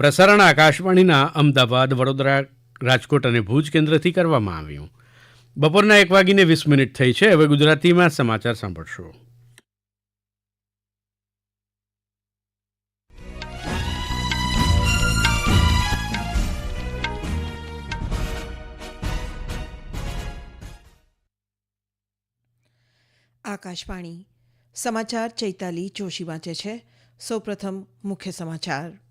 પ્રસારણ આકાશવાણીના અમદાવાદ, વડોદરા, રાજકોટ અને ભુજ કેન્દ્રથી કરવામાં આવ્યું. બપોરના એક વાગીને વીસ મિનિટ થઈ છે. હવે ગુજરાતીમાં સમાચાર સાંભળશો. આકાશવાણી સમાચાર ચૈતાલી જોશી વાંચે છે. સૌપ્રથમ મુખ્ય સમાચાર.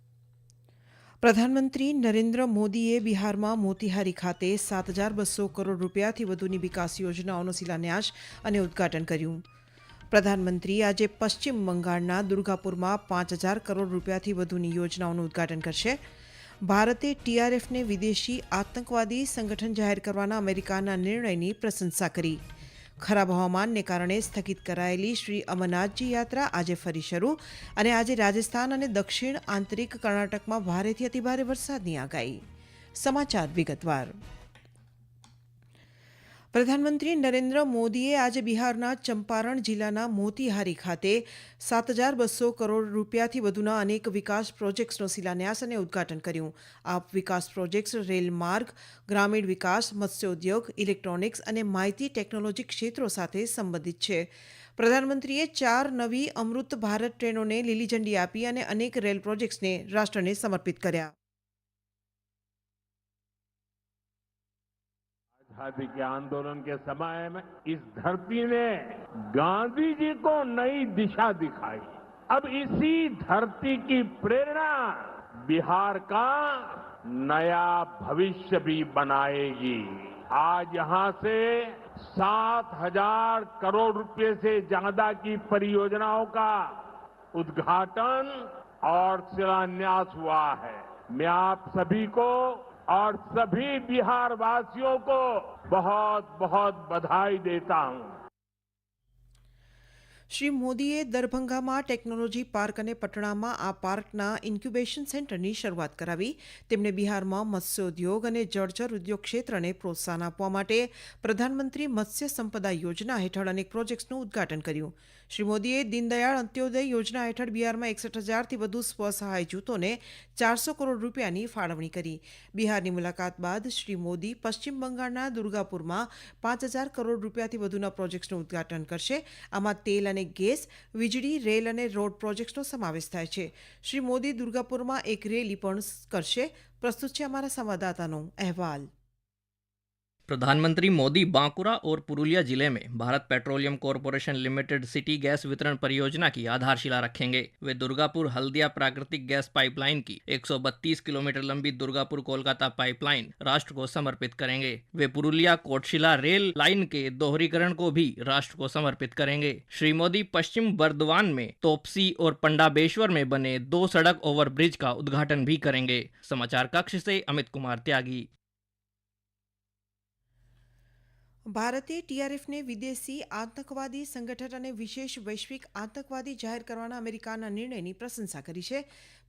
પ્રધાનમંત્રી નરેન્દ્ર મોદીએ બિહારમાં મોતીહારી ખાતે સાત હજાર બસો કરોડ રૂપિયાથી વધુની વિકાસ યોજનાઓનો શિલાન્યાસ અને ઉદ્ઘાટન કર્યું. પ્રધાનમંત્રી આજે પશ્ચિમ બંગાળના દુર્ગાપુરમાં પાંચ હજાર કરોડ રૂપિયાથી વધુની યોજનાઓનું ઉદ્ઘાટન કરશે. ભારતે ટીઆરએફને વિદેશી આતંકવાદી સંગઠન જાહેર કરવાના અમેરિકાના નિર્ણયની પ્રશંસા કરી. ખરાબ હવામાનને કારણે સ્થગિત કરાયેલી શ્રી અમરનાથજી યાત્રા આજે ફરી શરૂ અને આજે રાજસ્થાન અને દક્ષિણ આંતરિક કર્ણાટકમાં ભારેથી અતિભારે વરસાદની આગાહી. સમાચાર વિગતવાર. પ્રધાનમંત્રી નરેન્દ્ર મોદીએ આજે બિહારના ચંપારણ જિલ્લાના મોતીહારી ખાતે સાત હજાર બસો કરોડ રૂપિયાથી વધુના અનેક વિકાસ પ્રોજેક્ટ્સનો શિલાન્યાસ અને ઉદ્ઘાટન કર્યું. આ વિકાસ પ્રોજેક્ટ્સ, રેલ માર્ગ, ગ્રામીણ વિકાસ, મત્સ્યોદ્યોગ, ઇલેક્ટ્રોનિક્સ અને માહિતી ટેકનોલોજી ક્ષેત્રો સાથે સંબંધિત છે. પ્રધાનમંત્રીએ ચાર નવી અમૃત ભારત ટ્રેનોને લીલી ઝંડી આપી અને અનેક રેલ પ્રોજેક્ટ્સને રાષ્ટ્રને સમર્પિત કર્યા. आज़ादी के आंदोलन के समय में इस धरती ने गांधी जी को नई दिशा दिखाई। अब इसी धरती की प्रेरणा बिहार का नया भविष्य भी बनाएगी। आज यहाँ से सात हज़ार करोड़ रुपए से ज़्यादा की परियोजनाओं का उद्घाटन और शिलान्यास हुआ है। मैं आप सभी को और सभी बिहार वासियों को बहुत बहुत बधाई देता हूं શ્રી મોદીએ દરભંગામાં ટેકનોલોજી પાર્ક અને પટણામાં આ પાર્કના ઇન્ક્યુબેશન સેન્ટરની શરૂઆત કરાવી તેમણે બિહારમાં મત્સ્યોદ્યોગ અને જળચર ઉદ્યોગ ક્ષેત્રને પ્રોત્સાહન આપવા માટે પ્રધાનમંત્રી મત્સ્ય સંપદા યોજના હેઠળ અનેક પ્રોજેક્ટ્સનું ઉદ્ઘાટન કર્યું શ્રી મોદીએ દીનદયાળ અંત્યોદય યોજના હેઠળ બિહારમાં એકસઠ હજારથી વધુ સ્વસહાય જૂથોને ચારસો કરોડ રૂપિયાની ફાળવણી કરી. બિહારની મુલાકાત બાદ શ્રી મોદી પશ્ચિમ બંગાળના દુર્ગાપુરમાં પાંચ હજાર કરોડ રૂપિયાથી વધુના પ્રોજેક્ટ્સનું ઉદ્ઘાટન કરશે. આમાં તેલ અને ગેસ, વીજળી, રેલ અને રોડ પ્રોજેક્ટ્સનો સમાવેશ થાય છે. શ્રી મોદી દુર્ગાપુરમાં એક રેલી પણ કરશે. પ્રસ્તુત છે અમારા સંવાદદાતાનો અહેવાલ. प्रधानमंत्री मोदी बांकुरा और पुरुलिया ज़िले में Bharat petroleum corporation limited city gas वितरण परियोजना की आधारशिला रखेंगे। वे दुर्गापुर हल्दिया प्राकृतिक गैस पाइपलाइन की 132 किलोमीटर लंबी दुर्गापुर कोलकाता पाइपलाइन राष्ट्र को समर्पित करेंगे। वे पुरुलिया कोटशिला रेल लाइन के दोहरीकरण को भी राष्ट्र को समर्पित करेंगे। श्री मोदी पश्चिम बर्दवान में तोपसी और पंडाबेश्वर में बने दो सड़क ओवरब्रिज का उद्घाटन भी करेंगे। समाचार कक्ष से अमित कुमार त्यागी। ભારતે ટીઆરએફને વિદેશી આતંકવાદી સંગઠન અને વિશેષ વૈશ્વિક આતંકવાદી જાહેર કરવાના અમેરિકાના નિર્ણયની પ્રશંસા કરી છે.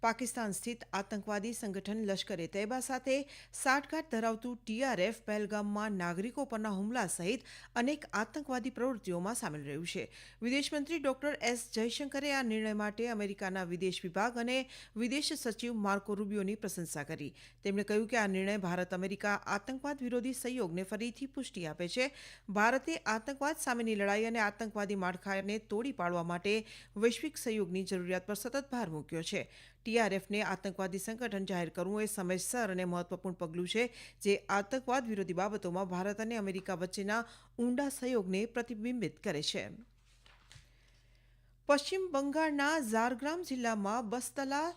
પાકિસ્તાન સ્થિત આતંકવાદી સંગઠન લશ્કરે તૈયબા સાથે સાઠગાંઠ ધરાવતું ટીઆરએફ પહેલગામમાં નાગરિકો પરના હુમલા સહિત અનેક આતંકવાદી પ્રવૃત્તિઓમાં સામેલ રહ્યું છે. વિદેશમંત્રી ડોક્ટર એસ જયશંકરે આ નિર્ણય માટે અમેરિકાના વિદેશ વિભાગ અને વિદેશ સચિવ માર્કો રૂબિયોની પ્રશંસા કરી. તેમણે કહ્યું કે આ નિર્ણય ભારત અમેરિકા આતંકવાદ વિરોધી સહયોગને ફરીથી પુષ્ટિ આપે છે ભારતે આતંકવાદ સામેની લડાઈ અને આતંકવાદી માળખાને તોડી પાડવા માટે વૈશ્વિક સહયોગની જરૂરિયાત પર સતત ભાર મૂક્યો છે. ટીઆરએફને આતંકવાદી સંગઠન જાહેર કરવું એ સમયસર અને મહત્વપૂર્ણ પગલું છે, જે આતંકવાદ વિરોધી બાબતોમાં ભારત અને અમેરિકા વચ્ચેના ઊંડા સહયોગને પ્રતિબિંબિત કરે છે. પશ્ચિમ બંગાળના ઝારગ્રામ જિલ્લામાં બસ્તલા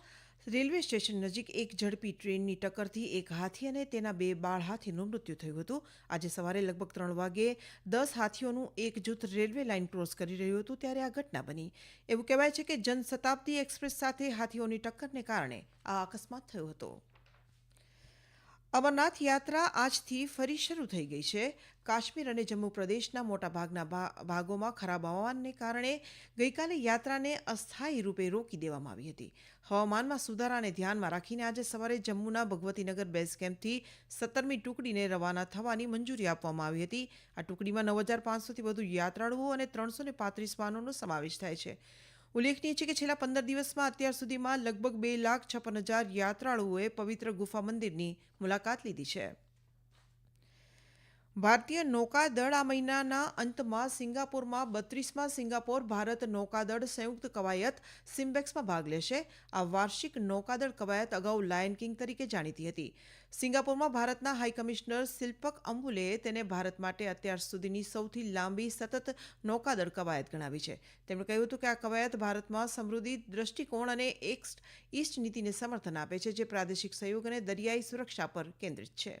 રેલવે સ્ટેશન નજીક એક ઝડપી ટ્રેનની ટક્કરથી એક હાથી અને તેના બે બાળ હાથીનું મૃત્યુ થયું હતું. આજે સવારે લગભગ ત્રણ વાગે દસ હાથીઓનું એક જૂથ રેલવે લાઇન ક્રોસ કરી રહ્યું હતું ત્યારે આ ઘટના બની. એવું કહેવાય છે કે જનશતાબ્દી એક્સપ્રેસ સાથે હાથીઓની ટક્કરને કારણે આ અકસ્માત થયો હતો. અમરનાથ યાત્રા આજથી ફરી શરૂ થઈ ગઈ છે. કાશ્મીર અને જમ્મુ પ્રદેશના મોટાભાગના ભાગોમાં ખરાબ હવામાનને કારણે ગઈકાલે યાત્રાને અસ્થાયી રૂપે રોકી દેવામાં આવી હતી. હવામાનમાં સુધારાને ધ્યાનમાં રાખીને આજે સવારે જમ્મુના ભગવતીનગર બેઝ કેમ્પથી સત્તરમી ટુકડીને રવાના થવાની મંજૂરી આપવામાં આવી હતી. આ ટુકડીમાં નવ હજાર પાંચસોથી વધુ યાત્રાળુઓ અને ત્રણસો ને પાંત્રીસ વાહનોનો સમાવેશ થાય છે. ઉલ્લેખનીય છે કે છેલ્લા પંદર દિવસમાં અત્યાર સુધીમાં લગભગ બે લાખ છપ્પન હજાર યાત્રાળુઓએ પવિત્ર ગુફા મંદિરની મુલાકાત લીધી છે. ભારતીય નૌકાદળ આ મહિનાના અંતમાં સિંગાપુરમાં બત્રીસમાં સિંગાપોર ભારત નૌકાદળ સંયુક્ત કવાયત સિમ્બેક્સમાં ભાગ લેશે. આ વાર્ષિક નૌકાદળ કવાયત અગાઉ લાયન કિંગ તરીકે જાણીતી હતી. સિંગાપુરમાં ભારતના હાઈ કમિશનર શિલ્પક અંબુલેએ તેને ભારત માટે અત્યાર સુધીની સૌથી લાંબી સતત નૌકાદળ કવાયત ગણાવી છે. તેમણે કહ્યું હતું કે આ કવાયત ભારતમાં સમૃદ્ધિ, દ્રષ્ટિકોણ અને એક ઈસ્ટ નીતિને સમર્થન આપે છે, જે પ્રાદેશિક સહયોગ અને દરિયાઈ સુરક્ષા પર કેન્દ્રિત છે.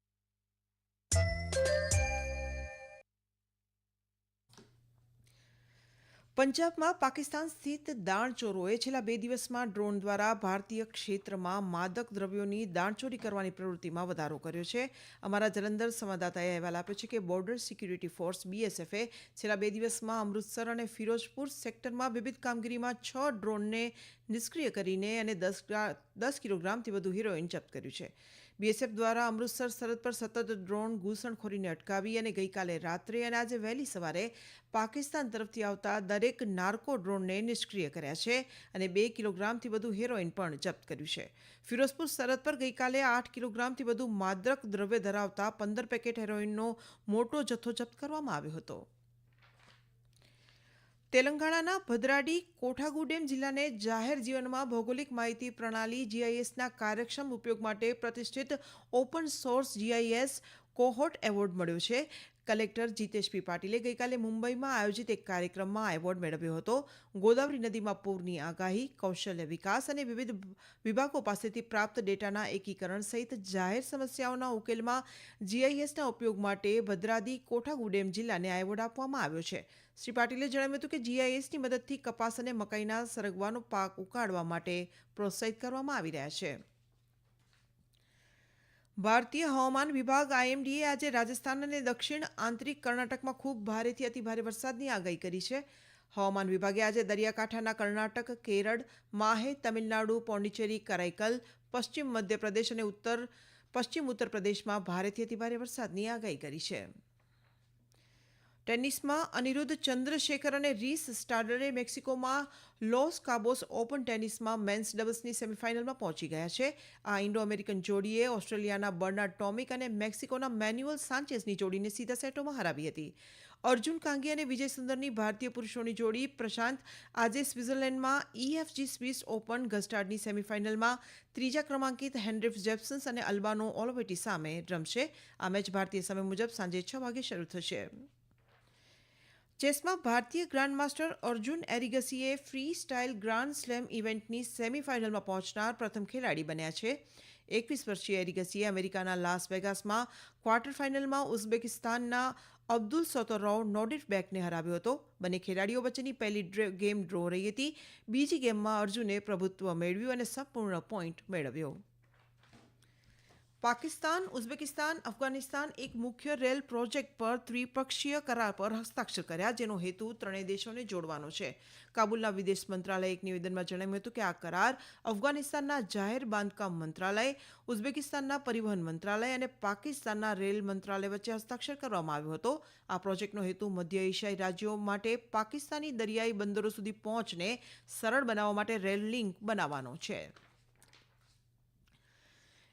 પંજાબમાં પાકિસ્તાન સ્થિત દાણચોરોએ છેલ્લા બે દિવસમાં ડ્રોન દ્વારા ભારતીય ક્ષેત્રમાં માદક દ્રવ્યોની દાણચોરી કરવાની પ્રવૃત્તિમાં વધારો કર્યો છે. અમારા જલંધર સંવાદદાતાએ અહેવાલ આપ્યો છે કે બોર્ડર સિક્યુરિટી ફોર્સ બીએસએફએ છેલ્લા બે દિવસમાં અમૃતસર અને ફિરોજપુર સેક્ટરમાં વિવિધ કામગીરીમાં છ ડ્રોનને નિષ્ક્રિય કરીને અને દસ દસ કિલોગ્રામથી વધુ હિરોઇન જપ્ત કર્યું છે. બીએસએફ દ્વારા અમૃતસર સરહદ પર સતત ડ્રોન ઘૂસણખોરીને અટકાવી અને ગઈકાલે રાત્રે અને આજે વહેલી સવારે પાકિસ્તાન તરફથી આવતા દરેક નાર્કો ડ્રોનને નિષ્ક્રિય કર્યા છે અને બે કિલોગ્રામથી વધુ હેરોઇન પણ જપ્ત કર્યું છે. ફિરોઝપુર સરહદ પર ગઈકાલે આઠ કિલોગ્રામથી વધુ માદક દ્રવ્ય ધરાવતા પંદર પેકેટ હેરોઇનનો મોટો જથ્થો જપ્ત કરવામાં આવ્યો હતો. તેલંગાણાના ભદ્રાડી કોઠાગુડેમ જિલ્લાને જાહેર જીવનમાં ભૌગોલિક માહિતી પ્રણાલી જીઆઈએસના કાર્યક્ષમ ઉપયોગ માટે પ્રતિષ્ઠિત ઓપન સોર્સ જીઆઈએસ કોહોટ એવોર્ડ મળ્યો છે. કલેક્ટર જીતેશ પી પાટીલે ગઈકાલે મુંબઈમાં આયોજિત એક કાર્યક્રમમાં આ એવોર્ડ મેળવ્યો હતો. ગોદાવરી નદીમાં પૂરની આગાહી, કૌશલ્ય વિકાસ અને વિવિધ વિભાગો પાસેથી પ્રાપ્ત ડેટાના એકીકરણ સહિત જાહેર સમસ્યાઓના ઉકેલમાં જીઆઈએસના ઉપયોગ માટે ભદ્રાદી કોઠાગુડેમ જિલ્લાને આ એવોર્ડ આપવામાં આવ્યો છે. શ્રી પાટીલે જણાવ્યું હતું કે જીઆઈએસની મદદથી કપાસ અને મકાઈના સરગવાનો પાક ઉકાળવા માટે પ્રોત્સાહિત કરવામાં આવી રહ્યા છે. ભારતીય હવામાન વિભાગ આઈએમડીએ આજે રાજસ્થાન અને દક્ષિણ આંતરિક કર્ણાટકમાં ખૂબ ભારેથી અતિભારે વરસાદની આગાહી કરી છે. હવામાન વિભાગે આજે દરિયાકાંઠાના કર્ણાટક, કેરળ, માહે, તમિલનાડુ પોંડિચેરી કરાઈકલ, પશ્ચિમ મધ્યપ્રદેશ અને ઉત્તર, પશ્ચિમ ઉત્તર પ્રદેશમાં ભારેથી અતિભારે વરસાદની આગાહી કરી છે. ટેનિસમાં અનિરુદ્ધ ચંદ્રશેખર અને રીસ સ્ટાર્ડરે મેક્સિકોમાં લોસ કાબોસ ઓપન ટેનિસમાં મેન્સ ડબલ્સની સેમિફાઇનલમાં પહોંચી ગયા છે. આ ઇન્ડો અમેરિકન જોડીએ ઓસ્ટ્રેલિયાના બર્નાર્ડ ટોમિક અને મેક્સિકોના મેન્યુઅલ સાંચેઝની જોડીને સીધા સેટોમાં હરાવી હતી. અર્જુન કાંગી અને વિજય સુંદરની ભારતીય પુરુષોની જોડી પ્રશાંત આજે સ્વિટ્ઝરલેન્ડમાં ઈએફજી સ્વિસ ઓપન ગસ્ટાર્ડની સેમિફાઇનલમાં ત્રીજા ક્રમાંકિત હેનરીફ જેપ્સન્સ અને અલ્બાનો ઓલોવેટી સામે રમશે. આ મેચ ભારતીય સમય મુજબ સાંજે છ વાગે શરૂ થશે. ચેસમાં ભારતીય ગ્રાન્ડ માસ્ટર અર્જુન એરિગસીએ ફ્રી સ્ટાઇલ ગ્રાન્ડ સ્લેમ ઇવેન્ટની સેમીફાઇનલમાં પહોંચનાર પ્રથમ ખેલાડી બન્યા છે. એકવીસ વર્ષીય એરિગસીએ અમેરિકાના લાસ વેગાસમાં ક્વાર્ટર ફાઇનલમાં ઉઝબેકિસ્તાનના અબ્દુલ સોતોરોવ નોડિફ બેકને હરાવ્યો હતો. બંને ખેલાડીઓ વચ્ચેની પહેલી ગેમ ડ્રો રહી હતી. બીજી ગેમમાં અર્જુને પ્રભુત્વ મેળવ્યું અને સંપૂર્ણ પોઈન્ટ મેળવ્યો. પાકિસ્તાન, ઉઝબેકિસ્તાન, અફઘાનિસ્તાન એક મુખ્ય રેલ પ્રોજેક્ટ પર ત્રિપક્ષીય કરાર પર હસ્તાક્ષર કર્યા, જેનો હેતુ ત્રણેય દેશોને જોડવાનો છે. કાબુલના વિદેશ મંત્રાલયે એક નિવેદનમાં જણાવ્યું હતું કે આ કરાર અફઘાનિસ્તાનના જાહેર બાંધકામ મંત્રાલય, ઉઝબેકિસ્તાનના પરિવહન મંત્રાલય અને પાકિસ્તાનના રેલ મંત્રાલય વચ્ચે હસ્તાક્ષર કરવામાં આવ્યો હતો. આ પ્રોજેક્ટનો હેતુ મધ્ય એશિયાઈ રાજ્યો માટે પાકિસ્તાની દરિયાઈ બંદરો સુધી પહોંચને સરળ બનાવવા માટે રેલ લિંક બનાવવાનો છે.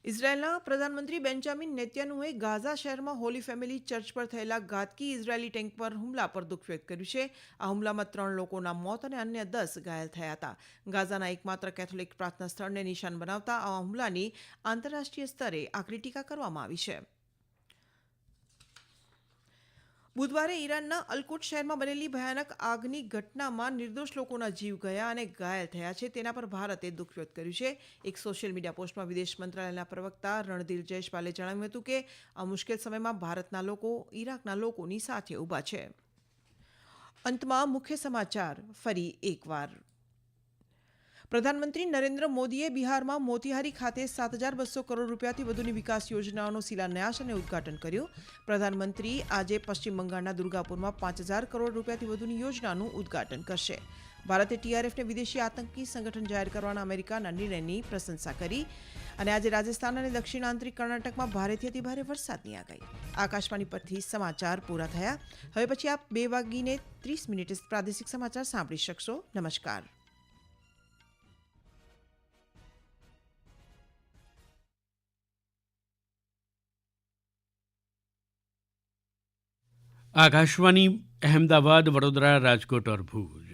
ઇઝરાયેલના પ્રધાનમંત્રી બેન્જામિન નેત્યાનુએ ગાઝા શહેરમાં હોલી ફેમિલી ચર્ચ પર થયેલા ઘાતકી ઇઝરાયેલી ટેન્ક પર હુમલા પર દુઃખ વ્યક્ત કર્યું છે. આ હુમલામાં ત્રણ લોકોના મોત અને અન્ય દસ ઘાયલ થયા હતા. ગાઝાના એકમાત્ર કેથોલિક પ્રાર્થના સ્થળને નિશાન બનાવતા આ હુમલાની આંતરરાષ્ટ્રીય સ્તરે આકરી ટીકા કરવામાં આવી છે. બુધવારે ઈરાનના અલકુટ શહેરમાં બનેલી ભયાનક આગની ઘટનામાં નિર્દોષ લોકોના જીવ ગયા અને ઘાયલ થયા છે. તેના પર ભારતે દુઃખ વ્યક્ત કર્યું છે. એક સોશિયલ મીડિયા પોસ્ટમાં વિદેશ મંત્રાલયના પ્રવક્તા રણધીર જયશપાલે જણાવ્યું હતું કે, આ મુશ્કેલ સમયમાં ભારતના લોકો ઈરાકના લોકોની સાથે ઊભા છે. અંતમાં મુખ્ય સમાચાર ફરી એકવાર. પ્રધાનમંત્રી નરેન્દ્ર મોદીએ બિહારમાં મોતિહારી ખાતે સાત હજાર બસો કરોડ રૂપિયાથી વધુની વિકાસ યોજનાઓનો શિલાન્યાસ અને ઉદ્ઘાટન કર્યું. પ્રધાનમંત્રી આજે પશ્ચિમ બંગાળના દુર્ગાપુરમાં પાંચ હજાર કરોડ રૂપિયાથી વધુની યોજનાનું ઉદ્ઘાટન કરશે. ભારતે ટીઆરએફને વિદેશી આતંકી સંગઠન જાહેર કરવાના અમેરિકાના નિર્ણયની પ્રશંસા કરી અને આજે રાજસ્થાન અને દક્ષિણ આંતરિક કર્ણાટકમાં ભારેથી અતિભારે વરસાદની આગાહી. આકાશવાણી પરથી સમાચાર પૂરા થયા. હવે પછી આપ બે વાગીને ત્રીસ મિનિટે પ્રાદેશિક સમાચાર સાંભળી શકશો. નમસ્કાર. આકાશવાણી અહેમદાબાદ વડોદરા રાજકોટ અરભુજ